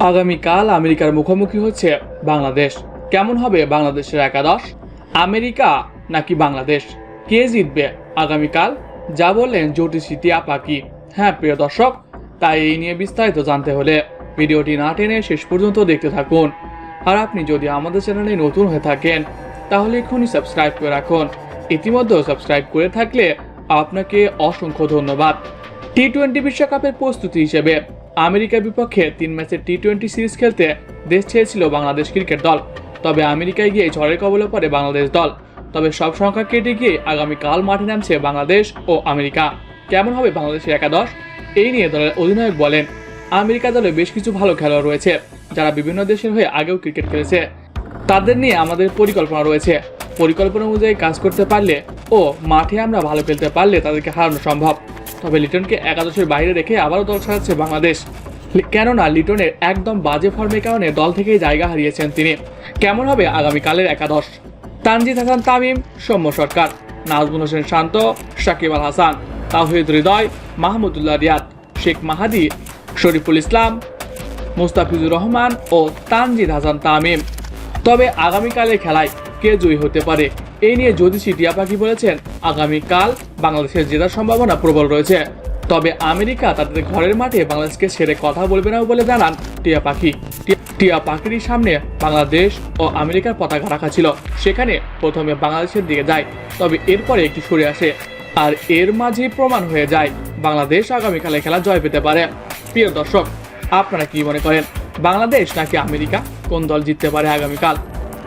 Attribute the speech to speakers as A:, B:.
A: আগামীকাল আমেরিকার মুখোমুখি হচ্ছে বাংলাদেশ। কেমন হবে বাংলাদেশের একাদশ? আমেরিকা নাকি বাংলাদেশ? কে জিতবে আগামীকাল? যা বললেন জ্যোতিষী টিয়া পাখি। হ্যাঁ প্রিয় দর্শক, তাই এই নিয়ে বিস্তারিত জানতে হলে ভিডিওটি না টেনে শেষ পর্যন্ত দেখতে থাকুন। আর আপনি যদি আমাদের চ্যানেলে নতুন হয়ে থাকেন, তাহলে এখনই সাবস্ক্রাইব করে রাখুন। ইতিমধ্যে সাবস্ক্রাইব করে থাকলে আপনাকে অসংখ্য ধন্যবাদ। টি টোয়েন্টি বিশ্বকাপের প্রস্তুতি হিসেবে আমেরিকার বিপক্ষে তিন ম্যাচের টি টোয়েন্টি সিরিজ খেলতে দেশ ছেড়েছিল বাংলাদেশ ক্রিকেট দল। তবে আমেরিকায় গিয়ে ঝড়ের কবলে পড়ে বাংলাদেশ দল। তবে সব সংখ্যা কেটে গিয়ে আগামীকাল মাঠে নামছে বাংলাদেশ ও আমেরিকা। কেমন হবে বাংলাদেশের একাদশ? এই নিয়ে দলের অধিনায়ক বলেন, আমেরিকা দলে বেশ কিছু ভালো খেলোয়াড় রয়েছে, যারা বিভিন্ন দেশের হয়ে আগেও ক্রিকেট খেলেছে। তাদের নিয়ে আমাদের পরিকল্পনা রয়েছে। পরিকল্পনা অনুযায়ী কাজ করতে পারলে ও মাঠে আমরা ভালো খেলতে পারলে তাদেরকে হারানো সম্ভব। তবে লিটনকে একাদশের বাইরে রেখে আবারও দল ছাড়াচ্ছে বাংলাদেশ। কেননা লিটনের একদম বাজে ফর্মের কারণে দল থেকেই জায়গা হারিয়েছেন তিনি। কেমন হবে আগামীকালের একাদশ? তানজিদ হাসান, তামিম, সৌম্য সরকার। নাজমুল হোসেন শান্ত সাকিব আল হাসান। তাহিদ হৃদয়, মাহমুদুল্লাহ রিয়াদ। শেখ মাহাদি, শরীফুল ইসলাম, মুস্তাফিজুর রহমান ও তানজিদ হাসান, তামিম। তবে আগামীকালের খেলায় কে জয়ী হতে পারে? এই নিয়ে জ্যোতিষী টিয়া পাখি বলেছেন, আগামীকাল বাংলাদেশের জেতার সম্ভাবনা প্রবল রয়েছে। তবে আমেরিকা তাদের ঘরের মাঠে বাংলাদেশকে ছেড়ে কথা বলবে না বলে জানান টিয়া পাখি। টিয়া- পাখির সামনে বাংলাদেশ ও আমেরিকার পতাকা রাখা ছিল। সেখানে প্রথমে বাংলাদেশের দিকে যায়, তবে এরপরে একটু সরে আসে। আর এর মাঝেই প্রমাণ হয়ে যায়, বাংলাদেশ আগামীকালে খেলা জয় পেতে পারে। প্রিয় দর্শক, আপনারা কি মনে করেন, বাংলাদেশ নাকি আমেরিকা কোন দল জিততে পারে আগামীকাল?